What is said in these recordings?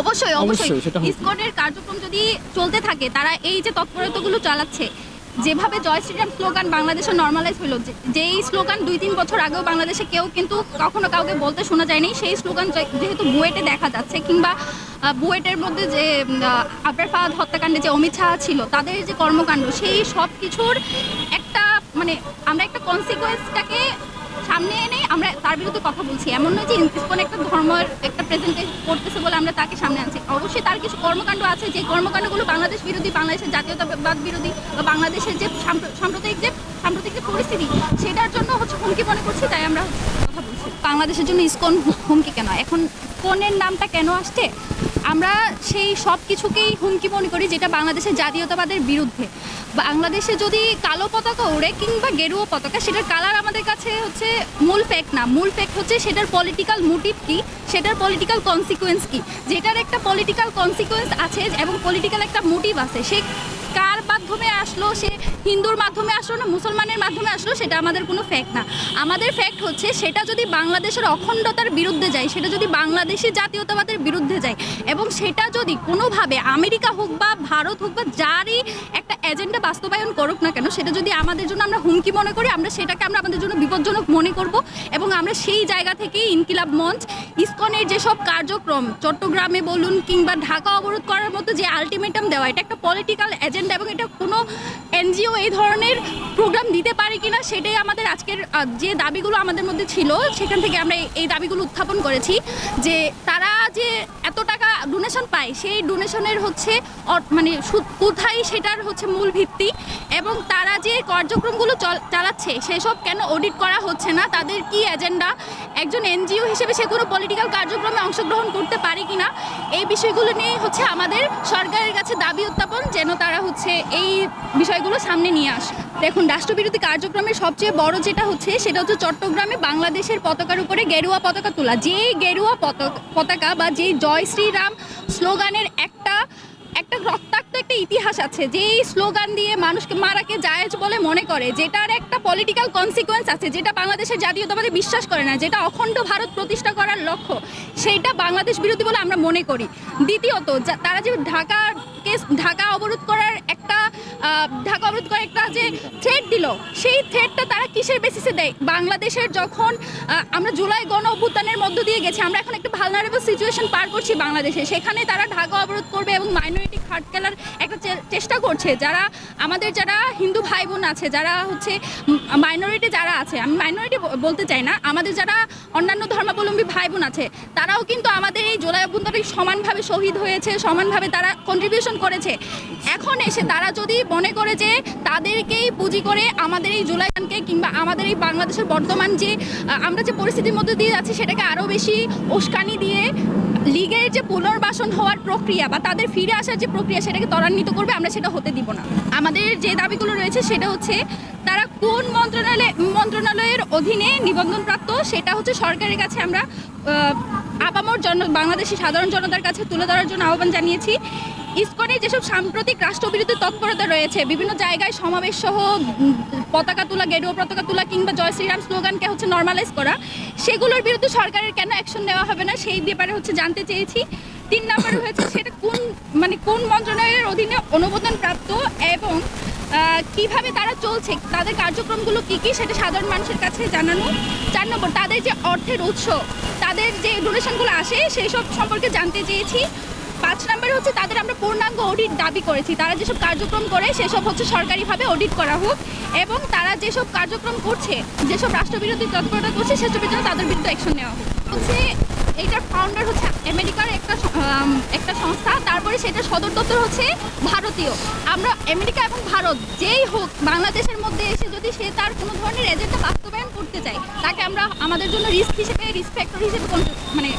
অবশ্যই অবশ্যই। ইসকনের কার্যক্রম যদি চলতে থাকে তারা এই যে তৎপরতাগুলো চালাচ্ছে যেভাবে জয় শ্রীরাম স্লোগান বাংলাদেশে নর্মালাইজ হলো যেই স্লোগান দুই তিন বছর আগেও বাংলাদেশে কেউ কিন্তু কখনো কাউকে বলতে শোনা যায়নি সেই স্লোগান যেহেতু বুয়েটে দেখা যাচ্ছে কিংবা বুয়েটের মধ্যে যে আবরার ফাহাদ হত্যাকাণ্ডে যে অমিত শাহ ছিল তাদের যে কর্মকাণ্ড সেই সব কিছুর একটা মানে আমরা একটা কনসিকুয়েন্সটাকে সামনে এনে আমরা তার বিরুদ্ধে কথা বলছি। এমন নয় যে ইসকন একটা ধর্মের একটা প্রেজেন্টেজ করতেছে বলে আমরা তাকে সামনে আনছি। অবশ্যই তার কিছু কর্মকাণ্ড আছে। যে কর্মকাণ্ডগুলো বাংলাদেশ বিরোধী, বাংলাদেশের জাতীয়তাবাদ বিরোধী বা বাংলাদেশের যে সাম্প্র- সাম্প্রদায়িক যে সাম্প্রতিক যে পরিস্থিতি, সেটার জন্য হচ্ছে হুমকি মনে করছি, তাই আমরা কথা বলছি। বাংলাদেশের জন্য ইসকন হুমকি কেন? এখন ইসকনের নামটা কেন আসছে? আমরা সেই সব কিছুকেই হুমকি মনে করি যেটা বাংলাদেশের জাতীয়তাবাদের বিরুদ্ধে। বাংলাদেশে যদি কালো পতাকা ওড়ে কিংবা গেরুয়া পতাকা, সেটার কালার আমাদের কাছে হচ্ছে মূল ফ্যাক্ট না। মূল ফ্যাক্ট হচ্ছে সেটার পলিটিক্যাল মোটিভ কী, সেটার পলিটিক্যাল কনসিকুয়েন্স কী। যেটার একটা পলিটিক্যাল কনসিকুয়েন্স আছে এবং পলিটিক্যাল একটা মোটিভ আছে, সে কার মাধ্যমে আসলো? সে হিন্দুর মাধ্যমে আসলো না মুসলমানের মাধ্যমে আসলো? সেটা আমাদের কোনো ফ্যাক্ট না। আমাদের ফ্যাক্ট হচ্ছে সেটা যদি বাংলাদেশের অখণ্ডতার বিরুদ্ধে যায়, সেটা যদি বাংলাদেশি জাতীয়তাবাদের বিরুদ্ধে যায় এবং সেটা যদি কোনোভাবে আমেরিকা হোক বা ভারত হোক বা যারই একটা এজেন্ডা বাস্তবায়ন করুক না কেন, সেটা যদি আমাদের জন্য আমরা হুমকি মনে করি, আমরা সেটাকে আমরা আমাদের জন্য বিপজ্জনক মনে করব এবং আমরা সেই জায়গা থেকেই ইনকিলাব মঞ্চ, ইসকনের যেসব কার্যক্রম, চট্টগ্রামে বলুন কিংবা ঢাকা অবরোধ করার মতো যে আলটিমেটাম দেওয়া, এটা একটা পলিটিক্যাল এজেন্ডা এবং এটা কোনো এনজিও এই ধরনের প্রোগ্রাম দিতে পারে কিনা সেটাই আমাদের আজকের যে দাবিগুলো আমাদের মধ্যে ছিল, সেখান থেকে আমরা এই দাবিগুলো উত্থাপন করেছি যে তারা যে এত টাকা ডোনেশন পায়, সেই ডোনেশনের হচ্ছে মানে কোথায় সেটার হচ্ছে মূল ভিত্তি এবং তারা যে কার্যক্রমগুলো চল- চালাচ্ছে, সেসব কেন অডিট করা হচ্ছে না? তাদের কি এজেন্ডা একজন এনজিও হিসেবে সে কোনো পলিটিক্যাল কার্যক্রমে অংশগ্রহণ করতে পারে কিনা? এই বিষয়গুলো নিয়ে হচ্ছে আমাদের সরকারের কাছে দাবি উত্থাপন, যেন তারা হচ্ছে এই বিষয়গুলো সামনে নিয়ে আসে। দেখুন, রাষ্ট্রবিরোধী কার্যক্রমের সবচেয়ে বড় যেটা হচ্ছে, সেটা হচ্ছে চট্টগ্রামে বাংলাদেশের পতাকার উপরে গেরুয়া পতাকা তোলা। যেই গেরুয়া পতাকা পতাকা বা যেই জয় শ্রীরাম স্লোগানের একটা একটা রক্তাক্ত একটা ইতিহাস আছে, যেই স্লোগান দিয়ে মানুষকে মারাকে জায়েজ বলে মনে করে, যেটার একটা পলিটিক্যাল কনসিকোয়েন্স আছে, যেটা বাংলাদেশের জাতীয়তাবাদে বিশ্বাস করে না, যেটা অখণ্ড ভারত প্রতিষ্ঠা করার লক্ষ্য, সেইটা বাংলাদেশ বিরোধী বলে আমরা মনে করি। দ্বিতীয়ত তারা যে ঢাকাকে ঢাকা অবরোধ করার ঢাকা অবরোধ করে একটা যে থ্রেট দিল, সেই থ্রেটটা তারা কিসের বেসিসে দেয়? বাংলাদেশের যখন আমরা জুলাই গণ অভ্যুত্থানের মধ্য দিয়ে গেছি, আমরা এখন একটা ভালনারেবল সিচুয়েশন পার করছি বাংলাদেশে। সেখানে তারা ঢাকা অবরোধ করবে এবং মাইনরিটি খাট খেলার একটা চেষ্টা করছে। যারা, আমাদের যারা হিন্দু ভাই বোন আছে, যারা হচ্ছে মাইনরিটি যারা আছে, আমি মাইনরিটি বলতে চাই না, আমাদের যারা অন্যান্য ধর্মাবলম্বী ভাই বোন আছে তারাও কিন্তু আমাদের এই জুলাই অভ্যন্তরে সমানভাবে শহীদ হয়েছে, সমানভাবে তারা কন্ট্রিবিউশন করেছে। এখন এসে তারা যদি মনে করে যে তাদেরকেই পুঁজি করে আমাদের এই জুলাইকে কিংবা আমাদের এই বাংলাদেশের বর্তমান যে আমরা যে পরিস্থিতির মধ্যে দিয়ে যাচ্ছি সেটাকে আরও বেশি উস্কানি দিয়ে লীগের যে পুনর্বাসন হওয়ার প্রক্রিয়া বা তাদের ফিরে আসার যে প্রক্রিয়া সেটাকে ত্বরান্বিত করবে, আমরা সেটা হতে দিব না। আমাদের যে দাবিগুলো রয়েছে সেটা হচ্ছে তারা কোন মন্ত্রণালয়, মন্ত্রণালয়ের অধীনে নিবন্ধনপ্রাপ্ত সেটা হচ্ছে সরকারের কাছে আমরা আপামর জন, বাংলাদেশি সাধারণ জনতার কাছে তুলে ধরার জন্য আহ্বান জানিয়েছি। ইসকনের যেসব সাম্প্রতিক রাষ্ট্রবিরোধী তৎপরতা রয়েছে, বিভিন্ন জায়গায় সমাবেশ সহ পতাকা তোলা, গেরুয়া পতাকা তোলা কিংবা জয় শ্রীরাম স্লোগানকে হচ্ছে নর্মালাইজ করা, সেগুলোর বিরুদ্ধে সরকারের কেন অ্যাকশন নেওয়া হবে না সেই ব্যাপারে হচ্ছে জানতে চেয়েছি। তিন নম্বরে হয়েছে সেটা কোন মানে কোন মন্ত্রণালয়ের অধীনে অনুমোদন প্রাপ্ত এবং কীভাবে তারা চলছে, তাদের কার্যক্রমগুলো কি কি সেটা সাধারণ মানুষের কাছে জানানো। চার নম্বর, তাদের যে অর্থের উৎস তাদের যে ডোনেশনগুলো আসে, সেই সব সম্পর্কে জানতে চেয়েছি। পাঁচ নম্বরে হচ্ছে তাদের আমরা পূর্ণাঙ্গ অডিট দাবি করেছি। তারা যেসব কার্যক্রম করে, সেসব হচ্ছে সরকারিভাবে অডিট করা হোক এবং তারা যেসব কার্যক্রম করছে, যেসব রাষ্ট্রবিরোধী তৎপরতা করছে, সেসবের জন্য তাদের বিরুদ্ধে অ্যাকশন নেওয়া হোক। হচ্ছে এইটার ফাউন্ডার হচ্ছে আমেরিকার একটা একটা সংস্থা, তারপরে সেটা সদর দপ্তর হচ্ছে ভারতীয়। আমরা আমেরিকা এবং ভারত যেই হোক, বাংলাদেশের মধ্যে এসে যদি সে তার কোনো ধরনের এজেন্ডা বাস্তবায়ন করতে চায়, তাকে আমরা আমাদের জন্য রিস্ক হিসেবে রিস্ক ফ্যাক্টর হিসেবে মানে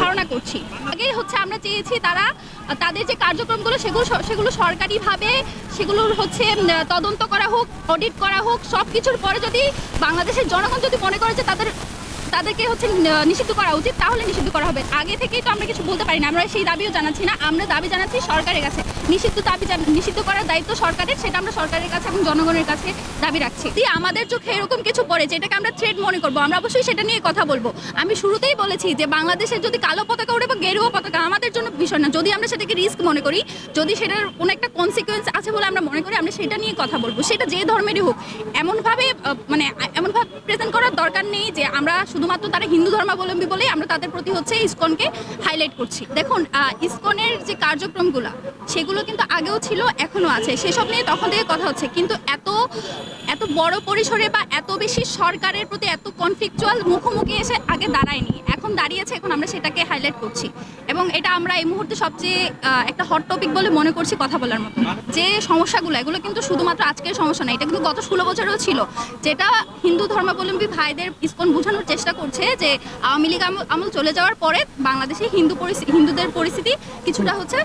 ধারণা করছি। আগেই হচ্ছে আমরা চেয়েছি তারা, তাদের যে কার্যক্রমগুলো, সেগুলো সেগুলো সরকারিভাবে সেগুলোর হচ্ছে তদন্ত করা হোক অডিট করা হোক সব কিছুর পরে যদি বাংলাদেশের জনগণ যদি মনে করে যে তাদের তাদেরকে হচ্ছে নিষিদ্ধ করা উচিত, তাহলে নিষিদ্ধ করা হবে। আগে থেকেই তো আমরা কিছু বলতে পারি না আমরা সেই দাবিও জানাচ্ছি না, আমরা দাবি জানাচ্ছি সরকারের কাছে। নিষিদ্ধ দাবি নিষিদ্ধ করার দায়িত্ব সরকারের, সেটা আমরা সরকারের কাছে এবং জনগণের কাছে দাবি রাখছি। যদি আমাদের চোখে এরকম কিছু পড়ে, যেটাকে আমরা থ্রেড মনে করব, আমরা অবশ্যই সেটা নিয়ে কথা বলব। আমি শুরুতেই বলেছি যে, বাংলাদেশের যদি কালো পতাকা উঠে বা গেরুয়া পতাকা, আমাদের জন্য বিষয় না। যদি আমরা সেটাকে রিস্ক মনে করি, যদি সেটার কোনো একটা কনসিকুয়েন্স আছে বলে আমরা মনে করি, আমরা সেটা নিয়ে কথা বলব। সেটা যে ধর্মেরই হোক, এমনভাবে মানে এমনভাবে প্রেজেন্ট করার দরকার নেই যে, আমরা শুধুমাত্র তারা হিন্দু ধর্মাবলম্বী বলেই আমরা তাদের প্রতি হচ্ছে ইসকনকে হাইলাইট করছি। দেখুন ইসকনের যে কার্যক্রমগুলো, সেগুলো কিন্তু আগেও ছিল, এখনও আছে। সেসব নিয়ে তখন থেকে কথা হচ্ছে। কিন্তু এত এত বড় পরিসরে বা এত বেশি সরকারের প্রতি এত কনফ্লিকচুয়াল মুখোমুখি এসে আগে দাঁড়ায়নি। এখন দাঁড়িয়েছে, এখন আমরা সেটাকে হাইলাইট করছি। এবং এটা আমরা এই মুহূর্তে সবচেয়ে একটা হট টপিক বলে মনে করছি কথা বলার মতো। যে সমস্যাগুলো, এগুলো কিন্তু শুধুমাত্র আজকের সমস্যা না এটা কিন্তু গত ষোলো বছরেও ছিল। যেটা হিন্দু ধর্মাবলম্বী ভাইদের ইসকন বোঝানোর চেষ্টা করছে যে আওয়ামী লীগ আমল চলে যাওয়ার পরে বাংলাদেশে হিন্দু হিন্দুদের পরিস্থিতি কিছুটা হচ্ছে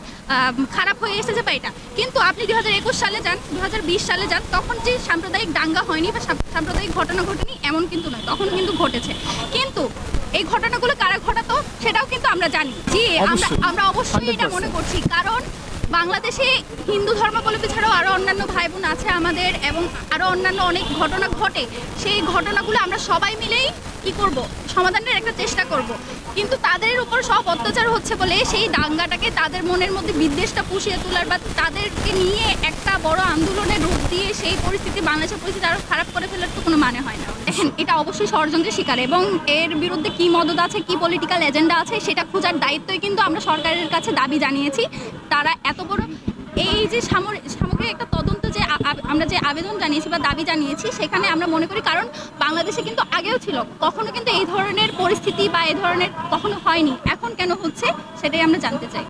খারাপ হয়ে এসেছে বা এটা। কিন্তু আপনি দু হাজার একুশ সালে যান দু হাজার বিশ সালে যান, তখন যে সাম্প্রদায়িক দাঙ্গা হয়নি বা সাম- সাম্প্রদায়িক ঘটনা ঘটেনি এমন কিন্তু নয়। তখন কিন্তু ঘটেছে। কিন্তু এই ঘটনাগুলো কারা ঘটাতো সেটাও কিন্তু আমরা জানি। জি আমরা আমরা অবশ্যই এটা মনে করছি। কারণ বাংলাদেশে হিন্দু ধর্মাবলম্বী ছাড়াও আরও অন্যান্য ভাই বোন আছে আমাদের এবং আরও অন্যান্য অনেক ঘটনা ঘটে। সেই ঘটনাগুলো আমরা সবাই মিলেই কি করব? সমাধানের একটা চেষ্টা করব। কিন্তু তাদের উপর সব অত্যাচার হচ্ছে বলে সেই দাঙ্গাটাকে তাদের মনের মধ্যে বিদ্বেষটা পুষিয়ে তোলার বা তাদেরকে নিয়ে একটা বড় আন্দোলনের রূপ সেই পরিস্থিতি, বাংলাদেশের পরিস্থিতি আরও খারাপ করে ফেলার তো কোনো মানে হয় না। দেখেন, এটা অবশ্যই ষড়যন্ত্রের শিকার এবং এর বিরুদ্ধে কি মদত আছে, কি পলিটিক্যাল এজেন্ডা আছে, সেটা খোঁজার দায়িত্বই কিন্তু আমরা সরকারের কাছে দাবি জানিয়েছি। তারা এত বড় এই যে সামগ্রিক একটা তদন্ত যে আমরা যে আবেদন জানিয়েছি বা দাবি জানিয়েছি, সেখানে আমরা মনে করি কারণ বাংলাদেশে কিন্তু আগেও ছিল। কখনো কিন্তু এই ধরনের পরিস্থিতি বা এই ধরনের কখনো হয়নি। এখন কেন হচ্ছে, সেটাই আমরা জানতে চাই।